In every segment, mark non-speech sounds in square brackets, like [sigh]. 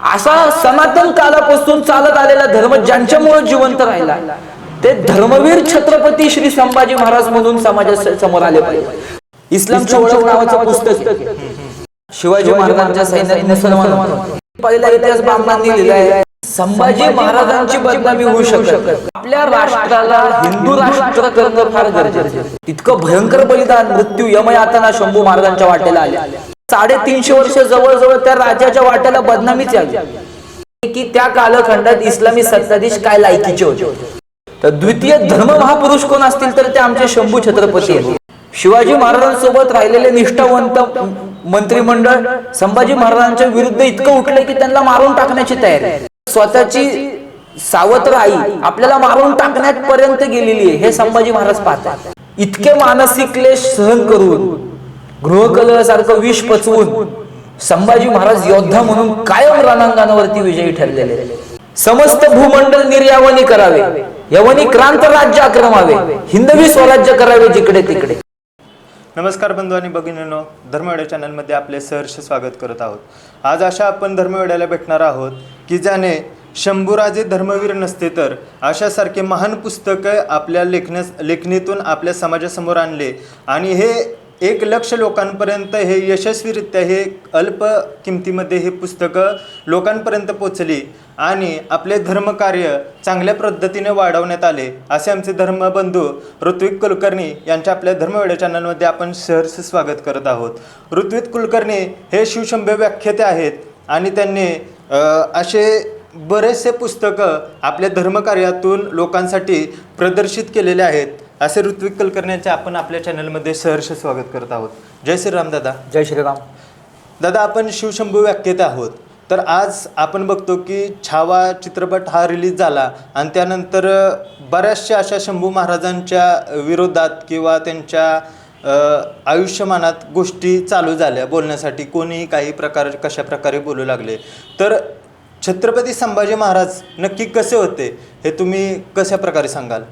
असा सनातन कालापासून चालत आलेला धर्म ज्यांच्यामुळे जिवंत राहिला ते धर्मवीर छत्रपती श्री संभाजी महाराज म्हणून समाजा समोर आले पाहिजे. इस्लामची ओळख नावाचं पुस्तक. शिवाजी महाराजांच्या सैन्यात मुसलमान होते. पहिला इतिहास ब्राह्मणांनी लिहिला आहे. संभाजी महाराजांची बदनामी होऊ शकत आपल्या राष्ट्राला हिंदू राष्ट्र करणं फार गरजेचं. इतकं भयंकर बलिदान मृत्यू यमयातना शंभू महाराजांच्या वाटेला आले. साडेतीनशे वर्ष जवळजवळ त्या राजाच्या वाट्याला बदनामीच यावी की त्या कालखंडात इस्लामी सत्ताधीश काय लायकीचे होते? तर द्वितीय धर्म महापुरुष कोण असतील तर ते आमचे शंभू छत्रपती आहेत. शिवाजी महाराजांसोबत राहिलेले निष्ठावंत मंत्रिमंडळ संभाजी महाराजांच्या विरुद्ध इतकं उठलं की त्यांना मारून टाकण्याची तयारी. आहे. स्वतःची सावत्र आई आपल्याला मारून टाकण्यापर्यंत गेलेली आहे हे संभाजी महाराज पाहतात. इतके मानसिक क्लेश सहन करून गृहकलसारखं विष पचवून संभाजी महाराज योद्धा म्हणून कायम रणांगणावरती विजयी ठरलेले. समस्त भूमंडल निर्यावनी करावे. यवनी क्रांत राज्य आक्रमावे. हिंदवी स्वराज्य करावे जिकडे तिकडे नमस्कार बंधू आणि भगिनींनो. धर्मवेड्या चॅनलमध्ये आपले सहर्ष स्वागत करत आहोत. आज अशा आपण धर्मवेड्याला भेटणार आहोत की ज्याने शंभूराजे धर्मवीर नसते तर अशासारखे महान पुस्तकं आपल्या लेखण्यास लेखणीतून आपल्या समाजासमोर आणले. आणि हे एक लक्ष लोकांपर्यंत हे यशस्वीरित्या हे अल्प किमतीमध्ये हे पुस्तकं लोकांपर्यंत पोचली आणि आपले धर्मकार्य चांगल्या पद्धतीने वाढवण्यात आले असे आमचे धर्मबंधू ऋत्विक कुलकर्णी यांच्या आपल्या धर्मवेड्या चॅनलमध्ये आपण सहर्ष स्वागत करत आहोत. ऋत्विक कुलकर्णी हे शिवशंभे व्याख्याते आहेत आणि त्यांनी असे बरेचसे पुस्तकं आपल्या धर्मकार्यातून लोकांसाठी प्रदर्शित केलेले आहेत. असे ऋत्विक कुलकर्णी यांचे आपण आपल्या चॅनलमध्ये सहर्ष स्वागत करत आहोत. जय श्रीराम दादा. जय श्रीराम. दादा आपण शिवशंभू व्याख्याते आहोत. तर आज आपण बघतो की छावा चित्रपट हा रिलीज झाला आणि त्यानंतर बऱ्याचशा अशा शंभू महाराजांच्या विरोधात किंवा त्यांच्या आयुष्यमानात गोष्टी चालू झाल्या बोलण्यासाठी. कोणीही काही प्रकार कशा प्रकारे बोलू लागले. तर छत्रपती संभाजी महाराज नक्की कसे होते हे तुम्ही कशा प्रकारे सांगाल?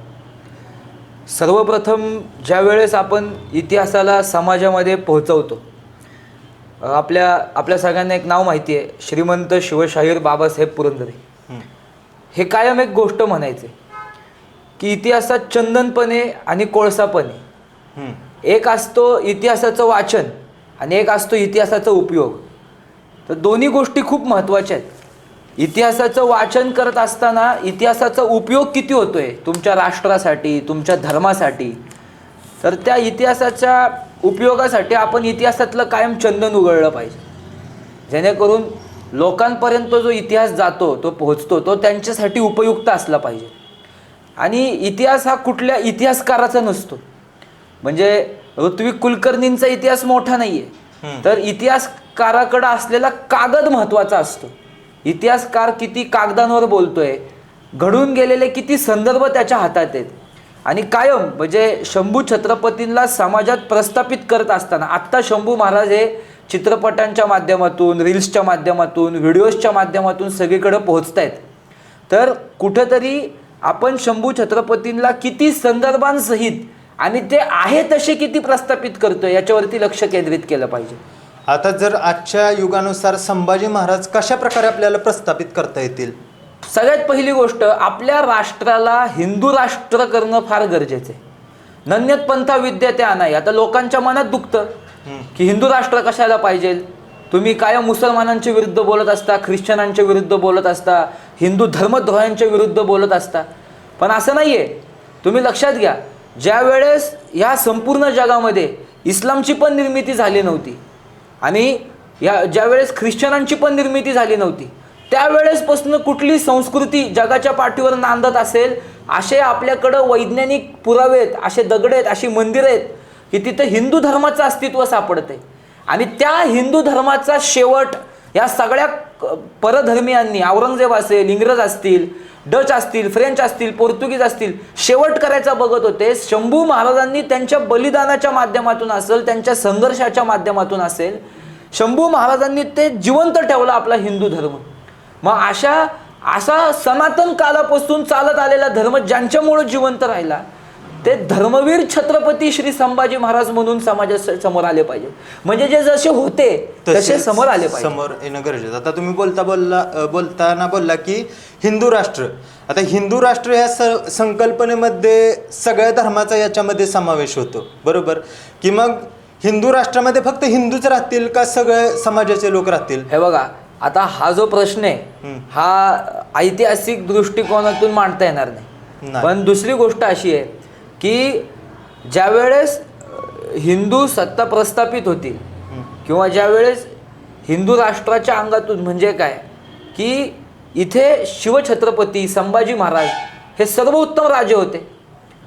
सर्वप्रथम ज्या वेळेस आपण इतिहासाला समाजामध्ये पोहोचवतो आपल्या आपल्या सगळ्यांना एक नाव माहिती आहे श्रीमंत शिवशाहीर बाबासाहेब पुरंदरे हं. कायम एक गोष्ट म्हणायचे की इतिहासात चंदनपणे आणि कोळसापणे. एक असतो इतिहासाचं वाचन आणि एक असतो इतिहासाचा उपयोग तर दोन्ही गोष्टी खूप महत्त्वाच्या आहेत इतिहासाचं वाचन करत असताना इतिहासाचा उपयोग किती होतोय? तुमच्या राष्ट्रासाठी तुमच्या धर्मासाठी. तर त्या इतिहासाच्या उपयोगासाठी आपण इतिहासातलं कायम चंदन उघडलं पाहिजे. जेणेकरून लोकांपर्यंत जो इतिहास जातो तो पोहोचतो तो त्यांच्यासाठी उपयुक्त असला पाहिजे. आणि इतिहास हा कुठल्या इतिहासकाराचा नसतो. म्हणजे ऋत्विक कुलकर्णींचा इतिहास मोठा नाही आहे तर इतिहासकाराकडं असलेला कागद महत्त्वाचा असतो. इतिहासकार किती कागदांवर बोलतोय घडून गेलेले किती संदर्भ त्याच्या हातात आहेत. आणि कायम म्हणजे शंभू छत्रपतींना समाजात प्रस्थापित करत असताना आत्ता शंभू महाराज हे चित्रपटांच्या माध्यमातून रील्सच्या माध्यमातून व्हिडिओजच्या माध्यमातून सगळीकडे पोहोचत आहेत तर कुठंतरी आपण शंभू छत्रपतींना किती संदर्भांसहित आणि ते आहे तसे किती प्रस्थापित करतोय याच्यावरती लक्ष केंद्रित केलं पाहिजे. आता जर आजच्या युगानुसार संभाजी महाराज कशा प्रकारे आपल्याला प्रस्थापित करता येतील? सगळ्यात पहिली गोष्ट आपल्या राष्ट्राला हिंदू राष्ट्र करणं फार गरजेचं आहे. नन्यत पंथा विद्या त्या नाही. आता लोकांच्या मनात दुखतं की हिंदू राष्ट्र कशाला पाहिजे? तुम्ही कायम मुसलमानांच्या विरुद्ध बोलत असता ख्रिश्चनांच्या विरुद्ध बोलत असता हिंदू धर्मद्रोहांच्या विरुद्ध बोलत असता. पण असं नाही आहे तुम्ही लक्षात घ्या ज्या वेळेस ह्या संपूर्ण जगामध्ये इस्लामची पण निर्मिती झाली नव्हती आणि या ज्यावेळेस ख्रिश्चनांची पण निर्मिती झाली नव्हती त्यावेळेसपासून कुठली संस्कृती जगाच्या पाठीवर नांदत असेल असे आपल्याकडं वैज्ञानिक पुरावे आहेत असे दगड आहेत अशी मंदिरं आहेत की तिथं हिंदू धर्माचं अस्तित्व सापडते आहे आणि त्या हिंदू धर्माचा शेवट या सगळ्या परधर्मियांनी औरंगजेब असेल इंग्रज असतील डच असतील फ्रेंच असतील पोर्तुगीज असतील शेवट करायचा बघत होते. शंभू महाराजांनी त्यांच्या बलिदानाच्या माध्यमातून असेल त्यांच्या संघर्षाच्या माध्यमातून असेल शंभू महाराजांनी ते जिवंत ठेवला आपला हिंदू धर्म. मग अशा असा सनातन कालापासून चालत आलेला धर्म ज्यांच्यामुळे जिवंत राहिला ते धर्मवीर छत्रपती श्री संभाजी महाराज म्हणून समाजा समोर आले पाहिजे. म्हणजे जे जसे होते तसे समोर आले पाहिजे. समोर येणं गरजेचं आता तुम्ही बोलता बोलला बोलताना बोलला की हिंदू राष्ट्र. आता हिंदू राष्ट्र या स संकल्पनेमध्ये सगळ्या धर्माचा याच्यामध्ये समावेश होतो. बरोबर? की मग हिंदू राष्ट्रामध्ये फक्त हिंदूच राहतील का सगळे समाजाचे लोक राहतील हे बघा आता हा जो प्रश्न आहे. हा ऐतिहासिक दृष्टिकोनातून मांडता येणार नाही नाही. पण दुसरी गोष्ट अशी आहे की ज्यावेळेस हिंदू सत्ता प्रस्थापित होती किंवा ज्यावेळेस हिंदू राष्ट्राच्या अंगातून म्हणजे काय की इथे शिवछत्रपती संभाजी महाराज हे सर्वोत्तम राजे होते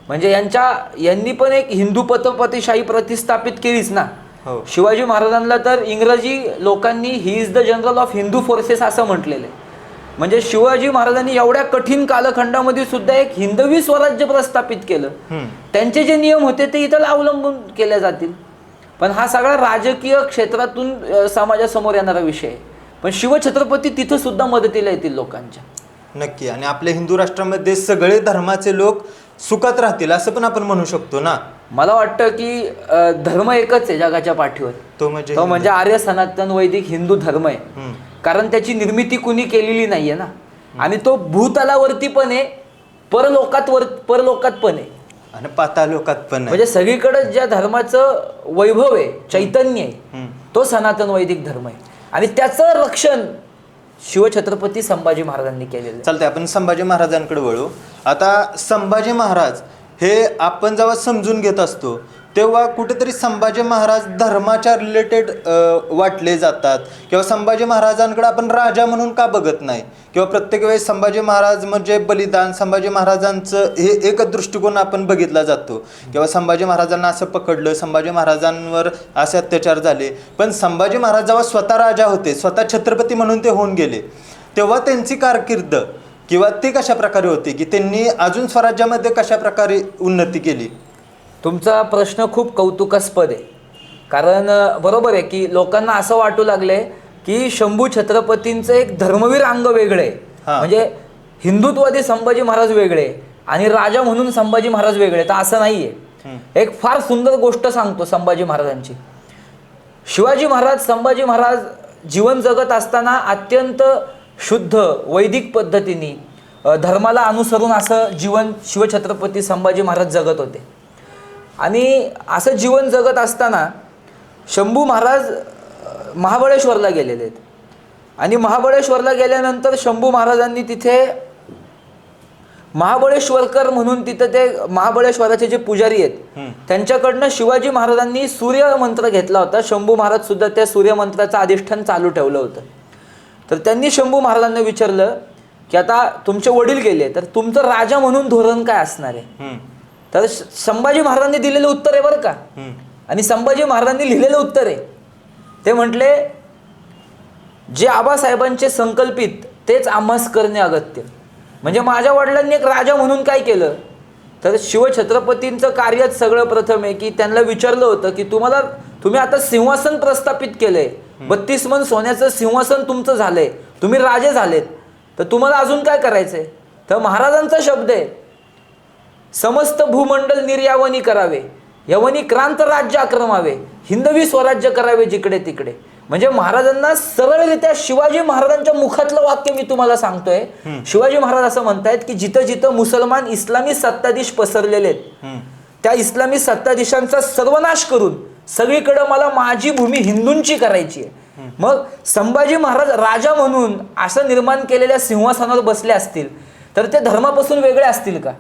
म्हणजे यांच्या यांनी पण एक हिंदू पतपतीशाही प्रतिस्थापित केलीच ना. हो. शिवाजी महाराजांना तर इंग्रजी लोकांनी ही is the general of Hindu forces असं म्हटलेलं आहे. म्हणजे शिवाजी महाराजांनी एवढ्या कठीण कालखंडामध्ये सुद्धा एक हिंदवी स्वराज्य प्रस्थापित केलं. त्यांचे जे नियम होते ते इथं अवलंबून केले जातील. पण हा सगळा राजकीय क्षेत्रातून समाजासमोर येणारा विषय आहे. पण शिवछत्रपती तिथं सुद्धा मदतीला येतील लोकांच्या. नक्की. आणि आपल्या हिंदू राष्ट्रामध्ये सगळे धर्माचे लोक सुखात राहतील असं पण आपण म्हणू शकतो ना. मला वाटतं की अ, धर्म एकच आहे जगाच्या पाठीवर. तो म्हणजे तो म्हणजे आर्य सनातन वैदिक हिंदू धर्म आहे. हम्म. कारण त्याची निर्मिती कुणी केलेली नाहीये ना. आणि तो भूतलावरती पण आहे परलोकात वर परलोकात पण आहे. आणि पाता लोकात पण आहे. म्हणजे सगळीकडे ज्या धर्माचं वैभव आहे चैतन्य आहे हम्म. तो सनातन वैदिक धर्म आहे. आणि त्याचं रक्षण शिवछत्रपती संभाजी महाराजांनी केलेलं आहे. चालतंय आपण संभाजी महाराजांकडे वळू. आता संभाजी महाराज हे आपण जेव्हा समजून घेत असतो तेव्हा कुठेतरी संभाजी महाराज धर्माच्या रिलेटेड वाटले जातात. किंवा संभाजी महाराजांकडे आपण राजा म्हणून का बघत नाही? किंवा प्रत्येक वेळेस संभाजी महाराज म्हणजे बलिदान संभाजी महाराजांचं हे एकच दृष्टिकोन आपण बघितला जातो. किंवा संभाजी महाराजांना असं पकडलं संभाजी महाराजांवर असे अत्याचार झाले. पण संभाजी महाराज जेव्हा स्वतः राजा होते स्वतः छत्रपती म्हणून ते होऊन गेले तेव्हा त्यांची कारकीर्द किंवा ती कशा प्रकारे होती की त्यांनी अजून स्वराज्यामध्ये कशा प्रकारे उन्नती केली? तुमचा प्रश्न खूप कौतुकास्पद आहे. कारण बरोबर आहे की लोकांना असं वाटू लागले की शंभू छत्रपतींचं एक धर्मवीर अंग वेगळं आहे. म्हणजे हिंदुत्वादी संभाजी महाराज वेगळे आणि राजा म्हणून संभाजी महाराज वेगळे तर असं नाहीये. एक फार सुंदर गोष्ट सांगतो संभाजी महाराजांची. शिवाजी महाराज संभाजी महाराज जीवन जगत असताना अत्यंत शुद्ध वैदिक पद्धतीने धर्माला अनुसरून असं जीवन शिवछत्रपती संभाजी महाराज जगत होते. आणि असं जीवन जगत असताना शंभू महाराज महाबळेश्वरला गेलेले आहेत. आणि महाबळेश्वरला गेल्यानंतर शंभू महाराजांनी तिथे महाबळेश्वरकर म्हणून तिथं ते महाबळेश्वराचे जे पुजारी आहेत त्यांच्याकडनं शिवाजी महाराजांनी सूर्य मंत्र घेतला होता. शंभू महाराज सुद्धा त्या सूर्य मंत्राचं अधिष्ठान चालू ठेवलं होतं. तर त्यांनी शंभू महाराजांना विचारलं की आता तुमचे वडील गेले तर तुमचं राजा म्हणून धोरण काय असणार आहे. तर संभाजी महाराजांनी दिलेलं उत्तर आहे बरं का. आणि संभाजी महाराजांनी लिहिलेलं उत्तर आहे. ते म्हटले जे आबासाहेबांचे संकल्पित तेच आम्हास करणे अगत्य. म्हणजे माझ्या वडिलांनी एक राजा म्हणून काय केलं? तर शिवछत्रपतींचं कार्यच सगळं प्रथम आहे की त्यांना विचारलं होतं की तुम्हाला तुम्ही आता सिंहासन प्रस्थापित केलंय. बत्तीस मन सोन्याचं सिंहासन तुमचं झालंय. तुम्ही राजे झालेत. तर तुम्हाला अजून काय करायचंय? तर महाराजांचा शब्द आहे समस्त भूमंडल निर्यावनी करावे. यवनी क्रांत राज्य आक्रमावे. हिंदवी स्वराज्य करावे जिकडे तिकडे. म्हणजे महाराजांना सरळरित्या शिवाजी महाराजांच्या मुखातलं वाक्य मी तुम्हाला सांगतोय. शिवाजी महाराज असं म्हणतायत की जिथं जिथं मुसलमान इस्लामी सत्ताधीश पसरलेले आहेत. त्या इस्लामी सत्ताधीशांचा सर्वनाश करून सगळीकडे मला माझी भूमी हिंदूंची करायची आहे. मग संभाजी महाराज राजा म्हणून असं निर्माण केलेल्या सिंहासनावर बसले असतील तर ते धर्मापासून वेगळे असतील का?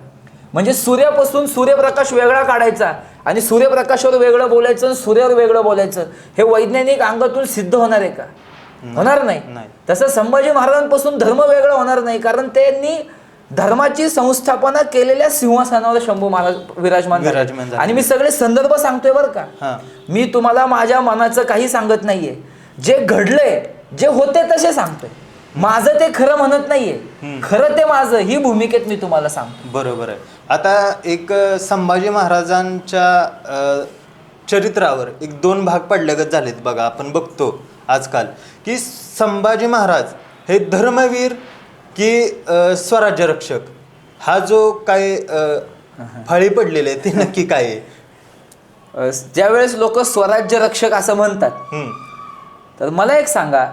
म्हणजे सूर्यापासून सूर्यप्रकाश वेगळा काढायचा आणि सूर्यप्रकाशावर वेगळं बोलायचं आणि सूर्यावर वेगळं बोलायचं. हे वैज्ञानिक अंगातून सिद्ध होणार आहे का? होणार नाही. तसं संभाजी महाराजांपासून धर्म वेगळा होणार नाही कारण त्यांनी धर्माची संस्थापना केलेल्या सिंहासनावर शंभू महाराज विराजमान. आणि मी सगळे संदर्भ सांगतोय बरं का. मी तुम्हाला माझ्या मनाचं काही सांगत नाहीये. जे घडलंय जे होते तसे सांगतोय. माझं ते खरं म्हणत नाहीये. खरं ते माझं ही भूमिकेत मी तुम्हाला सांगतो. बरोबर आहे. आता एक संभाजी महाराजांच्या चरित्रावर एक दोन भाग पडल्यागत झालेत बघा आपण बघतो आजकाल. की संभाजी महाराज हे धर्मवीर की स्वराज्य रक्षक हा जो काय फळी पडलेले ते नक्की काय आहे? ज्यावेळेस लोक स्वराज्य रक्षक असं म्हणतात. तर मला एक सांगा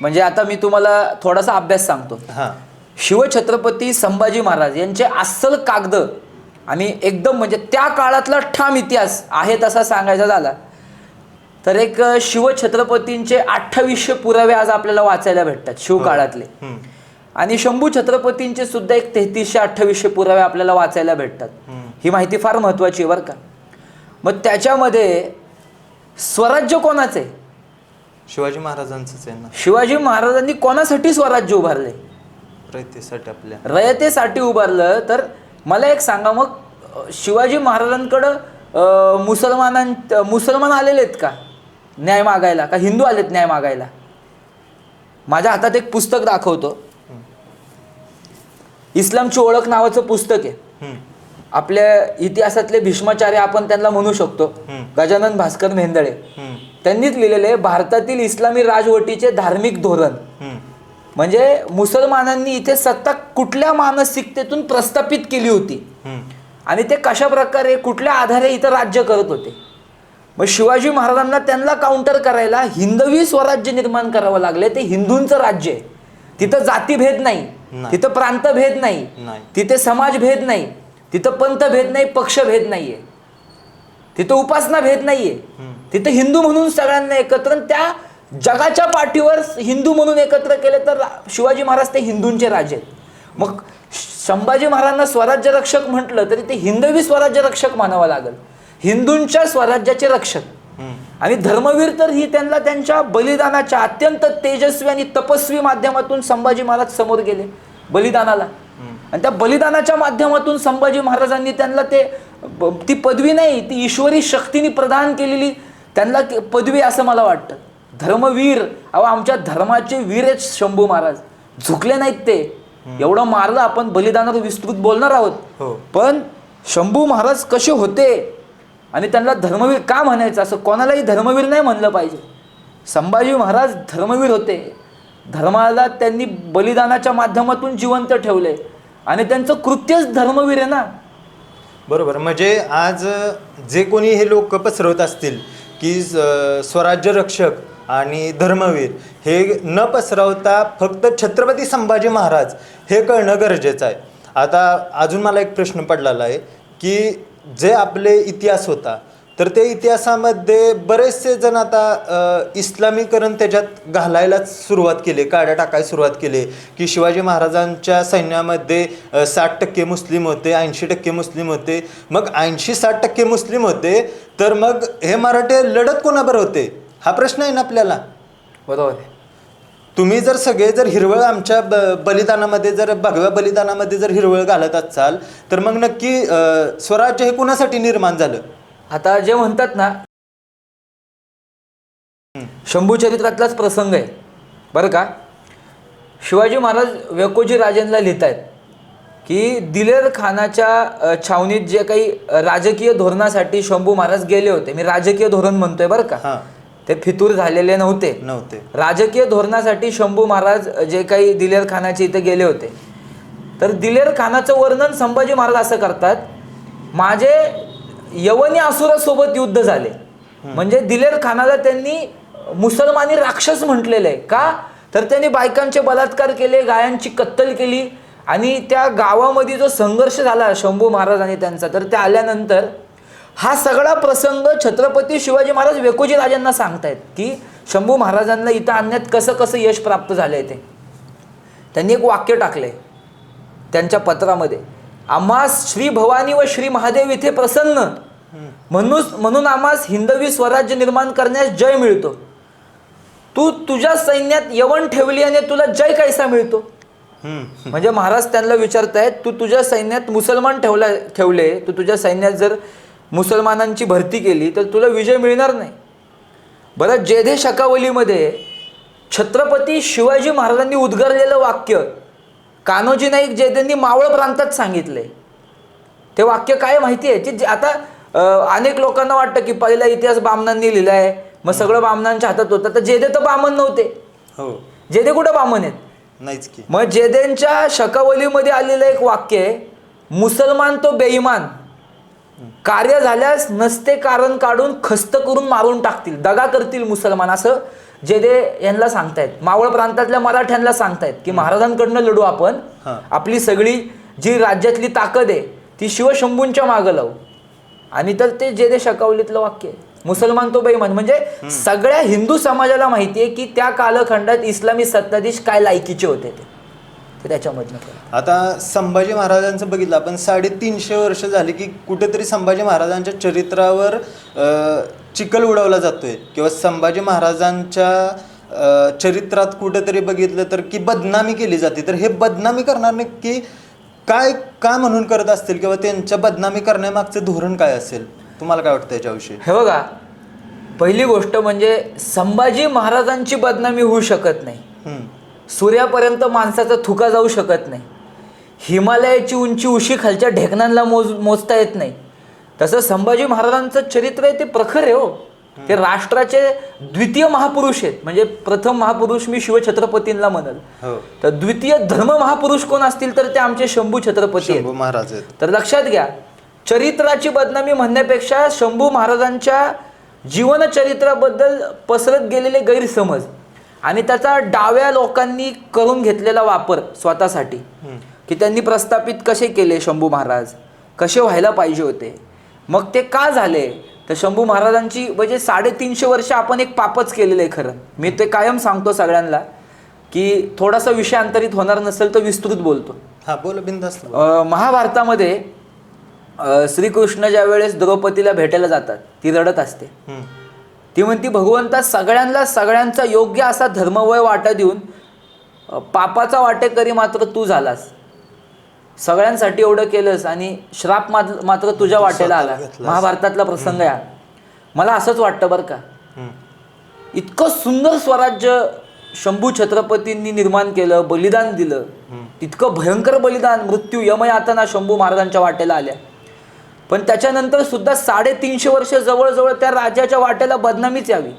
म्हणजे आता मी तुम्हाला थोडासा अभ्यास सांगतो. हा. शिवछत्रपती संभाजी महाराज यांचे अस्सल कागद आणि एकदम म्हणजे त्या काळातला ठाम इतिहास आहे तसा सांगायचा झाला. तर एक शिवछत्रपतींचे अठ्ठावीसशे पुरावे आज आपल्याला वाचायला भेटतात शिवकाळातले. हम्म. आणि शंभू छत्रपतींचे सुद्धा एक तेहतीसशे अठ्ठावीसशे पुरावे आपल्याला वाचायला भेटतात. ही माहिती फार महत्वाची आहे बरं का. मग त्याच्यामध्ये स्वराज्य कोणाचं शिवाजी महाराजांचंच आहे ना. शिवाजी महाराजांनी कोणासाठी स्वराज्य उभारले? रयतेसाठी आपल्या. रयतेसाठी उभारलं तर मला एक सांगा मग शिवाजी महाराजांकडं अ, मुसलमानां मुसलमान आलेले आहेत का? न्याय मागायला का हिंदू आलेत न्याय मागायला? माझ्या हातात एक पुस्तक दाखवतो. इस्लामची ओळख नावाचं पुस्तक आहे. हम्म. आपल्या इतिहासातले भीष्माचार्य आपण त्यांना म्हणू शकतो. हम्म. गजानन भास्कर मेंदळे. हम्म. त्यांनीच लिहिलेले भारतातील इस्लामी राजवटीचे धार्मिक धोरण. म्हणजे मुसलमानांनी इथे सत्ता कुठल्या मानसिकतेतून प्रस्थापित केली होती. आणि ते कशा प्रकारे कुठल्या आधारे इथं राज्य करत होते? मग शिवाजी महाराजांना त्यांना काउंटर करायला हिंदवी स्वराज्य निर्माण करावं लागले. ते हिंदूंचं राज्य आहे. तिथं जातीभेद नाही. तिथं प्रांतभेद नाही. नाही. तिथे समाजभेद नाही. तिथं पंथभेद नाही पक्षभेद नाहीये. तिथं उपासना भेद नाहीये तिथं हिंदू म्हणून सगळ्यांना एकत्र त्या जगाच्या पाठीवर हिंदू म्हणून एकत्र केले तर शिवाजी महाराज ते हिंदूंचे राजे आहेत. मग संभाजी महाराजांना स्वराज्य रक्षक म्हटलं तरी ते हिंदवी स्वराज्य रक्षक म्हणावं लागेल. हिंदूंच्या स्वराज्याचे रक्षक. आणि धर्मवीर तर ही त्यांना त्यांच्या बलिदानाच्या अत्यंत तेजस्वी आणि तपस्वी माध्यमातून संभाजी महाराज समोर गेले बलिदानाला. आणि त्या बलिदानाच्या माध्यमातून संभाजी महाराजांनी त्यांना ते ती पदवी नाही ती ईश्वरी शक्तीने प्रदान केलेली त्यांना पदवी असं मला वाटतं. धर्मवीर अहो आमच्या धर्माचे वीर आहेत शंभू महाराज. झुकले नाहीत ते. एवढं मारलं आपण बलिदानावर विस्तृत बोलणार आहोत. हो. पण शंभू महाराज कसे होते? आणि त्यांना धर्मवीर का म्हणायचं? असं कोणालाही धर्मवीर नाही म्हणलं पाहिजे. संभाजी महाराज धर्मवीर होते. धर्माला त्यांनी बलिदानाच्या माध्यमातून जिवंत ठेवले. आणि त्यांचं कृत्यच धर्मवीर आहे ना. बरोबर. म्हणजे आज जे कोणी हे लोक पसरवत असतील की स्वराज्य रक्षक आणि धर्मवीर हे न पसरवता फक्त छत्रपती संभाजी महाराज हे कळणं गरजेचं आहे. आता अजून मला एक प्रश्न पडलेला आहे की जे आपले इतिहास होता तर ते इतिहासामध्ये बरेचसे जण आता इस्लामीकरण त्याच्यात घालायला सुरुवात केली काड्या टाकायला सुरुवात केली की शिवाजी महाराजांच्या सैन्यामध्ये साठ टक्के मुस्लिम होते ऐंशी टक्के मुस्लिम होते. मग ऐंशी साठ टक्के मुस्लिम होते तर मग हे मराठे लढत कोणाबरोबर होते? हा प्रश्न आहे ना आपल्याला? बरोबर. आहे तुम्ही जर सगळे जर हिरवळ आमच्या ब बलिदानामध्ये जर भगव्या बलिदानामध्ये जर हिरवळ घालत असाल तर मग नक्की स्वराज्य हे कुणासाठी निर्माण झालं? आता जे म्हणतात ना शंभू चरित्रातलाच प्रसंग आहे. बरं का? शिवाजी महाराज वेकोजी राजेंना लिहित आहेत की दिलेर खानाच्या छावणीत जे काही राजकीय धोरणासाठी शंभू महाराज गेले होते मी राजकीय धोरण म्हणतोय बरं का? ते फितूर झालेले नव्हते. नव्हते. राजकीय धोरणासाठी शंभू महाराज जे काही दिलेर खानाचे इथे गेले होते. तर दिलेर खानाचं वर्णन संभाजी महाराज असं करतात माझे यवनी असुरासोबत युद्ध झाले. म्हणजे दिलेर खानाला त्यांनी मुसलमानी राक्षस म्हटलेलं आहे का? तर त्यांनी बायकांचे बलात्कार केले गायांची कत्तल केली आणि त्या गावामध्ये जो संघर्ष झाला शंभू महाराज आणि त्यांचा तर ते आल्यानंतर हा सगळा प्रसंग छत्रपती शिवाजी महाराज वेकोजी राजांना सांगतायत की शंभू महाराजांना इथं आणण्यात कसं कसं यश प्राप्त झालंय ते. त्यांनी एक वाक्य टाकलंय त्यांच्या पत्रामध्ये. आम्हास श्री भवानी व श्री महादेव इथे प्रसन्न. म्हणून म्हणून आम्हास हिंदवी स्वराज्य निर्माण करण्यास जय मिळतो. तू तुझ्या सैन्यात यवन ठेवली आणि तुला जय कैसा मिळतो? म्हणजे महाराज त्यांना विचारतायत तू तुझ्या सैन्यात मुसलमान ठेवला ठेवले तू तुझ्या सैन्यात जर मुसलमानांची भरती केली तर तुला विजय मिळणार नाही. बरं जेधे शकावलीमध्ये छत्रपती शिवाजी महाराजांनी उद्गारलेलं वाक्य कान्होजी नाईक जेधेंनी मावळ प्रांतात सांगितलंय ते वाक्य काय माहिती आहे? की जे आता अनेक लोकांना वाटतं की पहिला इतिहास बामणांनी लिहिलाय मग सगळं बामणांच्या हातात होतं. तर जेधे तर बामण नव्हते. हो. जेधे कुठं बामण आहेत? नाहीच की. मग जेदेंच्या शकावलीमध्ये आलेलं एक वाक्य आहे मुसलमान तो बेईमान. कार्य झाल्यास नसते कारण काढून खस्त करून मारून टाकतील दगा करतील मुसलमान असं जे ते यांना सांगतायत. मावळ प्रांतातल्या मराठ्यांना सांगतायत की महाराजांकडनं लढू आपण. आपली सगळी जी राज्यातली ताकद आहे ती शिवशंभूंच्या मागं लावू. आणि तर ते जे ते शकावलीतलं वाक्य आहे. मुसलमान तो बेईमान. म्हणजे सगळ्या हिंदू समाजाला माहिती आहे की त्या कालखंडात इस्लामी सत्ताधीश काय लायकीचे होते ते. ते त्याच्यामधनं. आता संभाजी महाराजांचं बघितलं आपण साडेतीनशे वर्ष झाली की कुठेतरी संभाजी महाराजांच्या चरित्रावर चिखल उडवला जातोय. किंवा संभाजी महाराजांच्या चरित्रात कुठेतरी बघितलं तर की बदनामी केली जाते. तर हे बदनामी करणार नक्की काय काय म्हणून करत असतील? किंवा त्यांच्या बदनामी करण्यामागचं धोरण काय असेल? तुम्हाला काय वाटतं याच्याविषयी? हे बघा पहिली गोष्ट म्हणजे संभाजी महाराजांची बदनामी होऊ शकत नाही. सूर्यापर्यंत माणसाचा थुका जाऊ शकत नाही. हिमालयाची उंची उशी खालच्या ढेकणांना मोज मोजता येत नाही. तसं संभाजी महाराजांचं चरित्र आहे ते प्रखर आहे हो. ते राष्ट्राचे द्वितीय महापुरुष आहेत. म्हणजे प्रथम महापुरुष मी शिवछत्रपतींना म्हणल. हो. तर द्वितीय धर्म महापुरुष कोण असतील तर ते आमचे शंभू छत्रपती आहेत. महाराज आहेत. तर लक्षात घ्या चरित्राची बदनामी म्हणण्यापेक्षा शंभू महाराजांच्या जीवनचरित्राबद्दल पसरत गेलेले गैरसमज आणि त्याचा डाव्या लोकांनी करून घेतलेला वापर स्वतःसाठी की त्यांनी प्रस्थापित कसे केले शंभू महाराज? कसे व्हायला पाहिजे होते? मग ते का झाले? तर शंभू महाराजांची म्हणजे साडेतीनशे वर्ष आपण एक पापच केलेलं आहे खरं. मी ते कायम सांगतो सगळ्यांना की थोडासा विषय अंतरित होणार नसेल तर विस्तृत बोलतो. हा बोला महाभारतामध्ये श्रीकृष्ण ज्या वेळेस द्रौपदीला भेटायला जातात ती रडत असते. ती म्हणती भगवंता सगळ्यांना सगळ्यांचा योग्य असा धर्मवय वाटा देऊन पापाचा वाटेकरी मात्र तू झालास. सगळ्यांसाठी एवढं केलंस आणि श्राप मात्र तुझ्या वाटेला आला. महाभारतातला प्रसंग आहे हा. मला असंच वाटतं बरं का. इतकं सुंदर स्वराज्य शंभू छत्रपतींनी निर्माण केलं बलिदान दिलं. तितकं भयंकर बलिदान मृत्यू यमयातना शंभू महाराजांच्या वाटेला आल्या. पण त्याच्यानंतर सुद्धा साडेतीनशे वर्ष जवळजवळ त्या राजाच्या वाटेला बदनामीच यावी.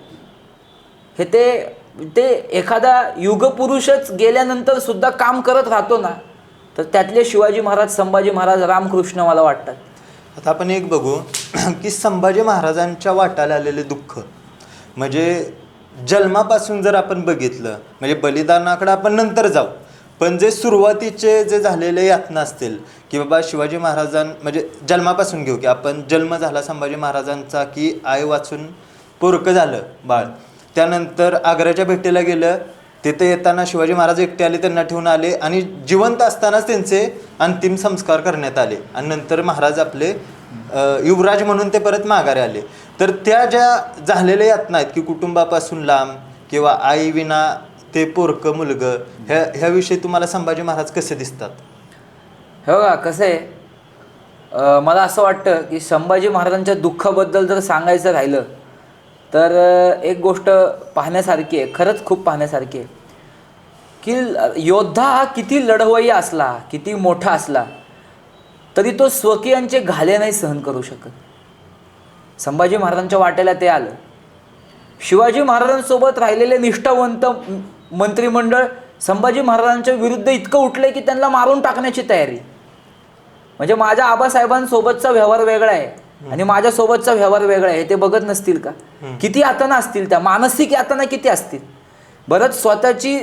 हे ते ते एखादा युगपुरुषच गेल्यानंतर सुद्धा काम करत राहतो ना तर त्यातले शिवाजी महाराज संभाजी महाराज रामकृष्ण मला वाटतात. आता आपण एक बघू [clears throat] की संभाजी महाराजांच्या वाटाला आलेले दुःख. म्हणजे जन्मापासून जर आपण बघितलं म्हणजे बलिदानाकडे आपण नंतर जाऊ पण जे सुरुवातीचे जे झालेले यातना असतील की बाबा शिवाजी महाराजां म्हणजे जन्मापासून घेऊ की आपण जन्म झाला संभाजी महाराजांचा की आई वाचून पोरकं झालं बाळ. त्यानंतर आग्र्याच्या भेटीला गेलं तिथे येताना शिवाजी महाराज एकटे आले त्यांना ठेवून आले आणि जिवंत असतानाच त्यांचे अंतिम संस्कार करण्यात आले. आणि नंतर महाराज आपले युवराज म्हणून ते परत माघारी आले. तर त्या ज्या झालेल्या यातना आहेत की कुटुंबापासून लांब किंवा आई विना ते पोरकं मुलगं ह्या ह्याविषयी तुम्हाला संभाजी महाराज कसे दिसतात? हे बघा कसं आहे मला असं वाटतं की संभाजी महाराजांच्या दुःखाबद्दल जर सांगायचं राहिलं तर एक गोष्ट पाहण्यासारखी आहे खरंच खूप पाहण्यासारखी आहे की ल- योद्धा हा किती लढवय्य असला किती मोठा असला तरी तो स्वकीयांचे घाले नाही सहन करू शकत. संभाजी महाराजांच्या वाट्याला ते आलं. शिवाजी महाराजांसोबत राहिलेले निष्ठावंत मंत्रिमंडळ संभाजी महाराजांच्या विरुद्ध इतकं उठलंय की त्यांना मारून टाकण्याची तयारी. म्हणजे माझ्या आबासाहेबांसोबतचा व्यवहार वेगळा आहे आणि माझ्यासोबतचा व्यवहार वेगळा आहे हे ते बघत नसतील का? किती यातना असतील त्या? मानसिक यातना किती असतील? बरंच स्वतःची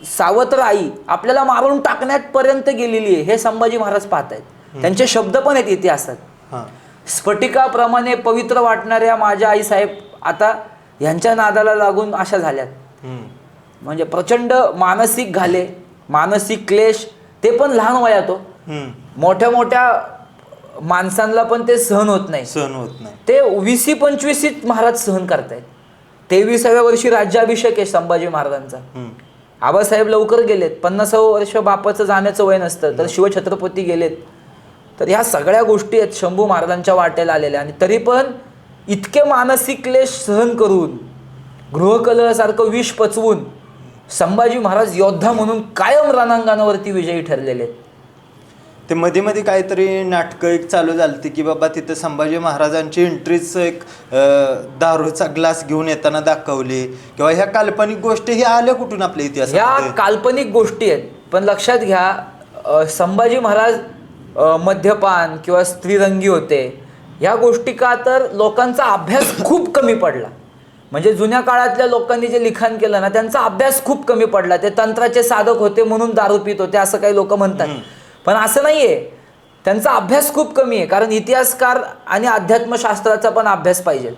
सावत्र आई आपल्याला मारून टाकण्यापर्यंत गेलेली आहे हे संभाजी महाराज पाहत आहेत त्यांचे शब्द पण आहेत इतिहासात. स्फटिकाप्रमाणे पवित्र वाटणाऱ्या माझ्या आईसाहेब आता ह्यांच्या नादाला लागून अशा झाल्यात. म्हणजे प्रचंड मानसिक घाले मानसिक क्लेश ते पण लहान वयात हो. मोठ्या मोठ्या माणसांना पण ते सहन होत नाही. सहन होत नाही. ते वीसी पंचवीसीत महाराज सहन करतायत. तेविसाव्या वर्षी राज्याभिषेक आहे संभाजी महाराजांचा. आबासाहेब लवकर गेलेत. पन्नासावं वर्ष बापाचं जाण्याचं वय नसतं तर शिवछत्रपती गेलेत. तर ह्या सगळ्या गोष्टी आहेत शंभू महाराजांच्या वाटेला आलेल्या. आणि तरी पण इतके मानसिक क्लेश सहन करून गृहकलहासारखं विष पचवून संभाजी महाराज योद्धा म्हणून कायम रणांगणावरती विजयी ठरलेले. आहेत ते मध्ये मध्ये काहीतरी नाटकं एक चालू झालती की बाबा तिथं संभाजी महाराजांची एंट्रीच एक दारूचा ग्लास घेऊन येताना दाखवली. किंवा ह्या काल्पनिक गोष्टी ह्या आल्या कुठून आपल्या ह्या इतिहासात काल्पनिक गोष्टी आहेत. पण लक्षात घ्या संभाजी महाराज मद्यपान किंवा स्त्रीरंगी होते. ह्या गोष्टी का तर लोकांचा अभ्यास खूप कमी पडला. म्हणजे जुन्या काळातल्या लोकांनी जे लिखाण केलं ना त्यांचा अभ्यास खूप कमी पडला. ते तंत्राचे साधक होते म्हणून दारू पित होते असं काही लोक म्हणतात. पण असं नाहीये. त्यांचा अभ्यास खूप कमी आहे कारण इतिहासकार आणि अध्यात्मशास्त्राचा पण अभ्यास पाहिजे.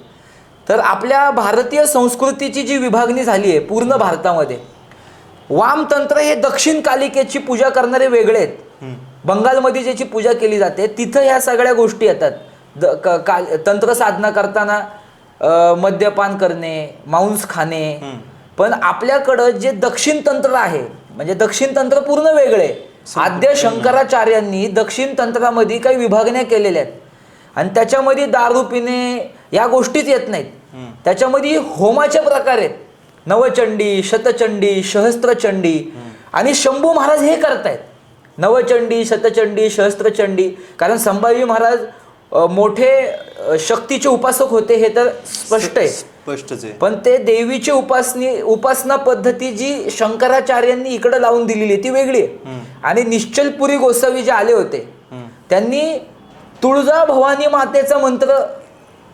तर आपल्या भारतीय संस्कृतीची जी विभागणी झाली आहे पूर्ण भारतामध्ये वामतंत्र हे दक्षिण कालिकेची पूजा करणारे वेगळे आहेत. बंगालमध्ये ज्याची पूजा केली जाते तिथं ह्या सगळ्या गोष्टी येतात. द काल तंत्र साधना करताना मद्यपान करणे मांस खाणे. पण आपल्याकडं जे दक्षिण तंत्र आहे म्हणजे दक्षिण तंत्र पूर्ण वेगळे. आद्य शंकराचार्यांनी दक्षिण तंत्रामध्ये काही विभागण्या केलेल्या आहेत. आणि त्याच्यामध्ये दारू पिणे या गोष्टीच येत नाहीत. त्याच्यामध्ये होमाचे प्रकार आहेत. नवचंडी शतचंडी सहस्त्रचंडी. आणि शंभू महाराज हे करतायत. नवचंडी शतचंडी सहस्त्रचंडी. कारण संभाजी महाराज मोठे शक्तीचे उपासक होते हे तर स्पष्ट आहे. स्पष्टच आहे पण ते देवीची उपासनी उपासना पद्धती जी शंकराचार्यांनी इकडे लावून दिलेली आहे ती वेगळी आहे. आणि निश्चलपुरी गोसावी जे आले होते त्यांनी तुळजा भवानी मातेचा मंत्र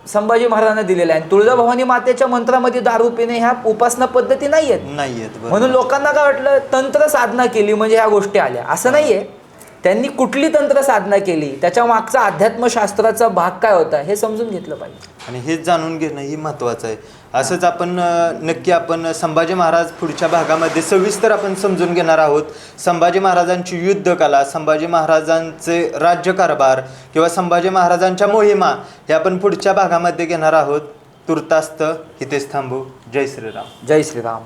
संभाजी महाराजांना दिलेला आहे. आणि तुळजा भवानी मातेच्या मंत्रामध्ये दारू पिणे ह्या उपासना पद्धती नाही आहेत नाही आहेत बरोबर. म्हणून लोकांना काय वाटलं तंत्र साधना केली म्हणजे ह्या गोष्टी आल्या. असं नाहीये. त्यांनी कुठली तंत्र साधना केली? त्याच्या मागचा अध्यात्मशास्त्राचा भाग काय होता? हे समजून घेतलं पाहिजे. आणि हे जाणून घेणं ही महत्त्वाचं आहे. असंच आपण अ, नक्की आपण संभाजी महाराज पुढच्या भागामध्ये सविस्तर आपण समजून घेणार आहोत. संभाजी महाराजांची युद्धकला संभाजी महाराजांचे राज्यकारभार किंवा संभाजी महाराजांच्या मोहिमा हे आपण पुढच्या भागामध्ये घेणार आहोत. तुर्तास्त इथेच थांबू. जय श्रीराम. जय श्रीराम.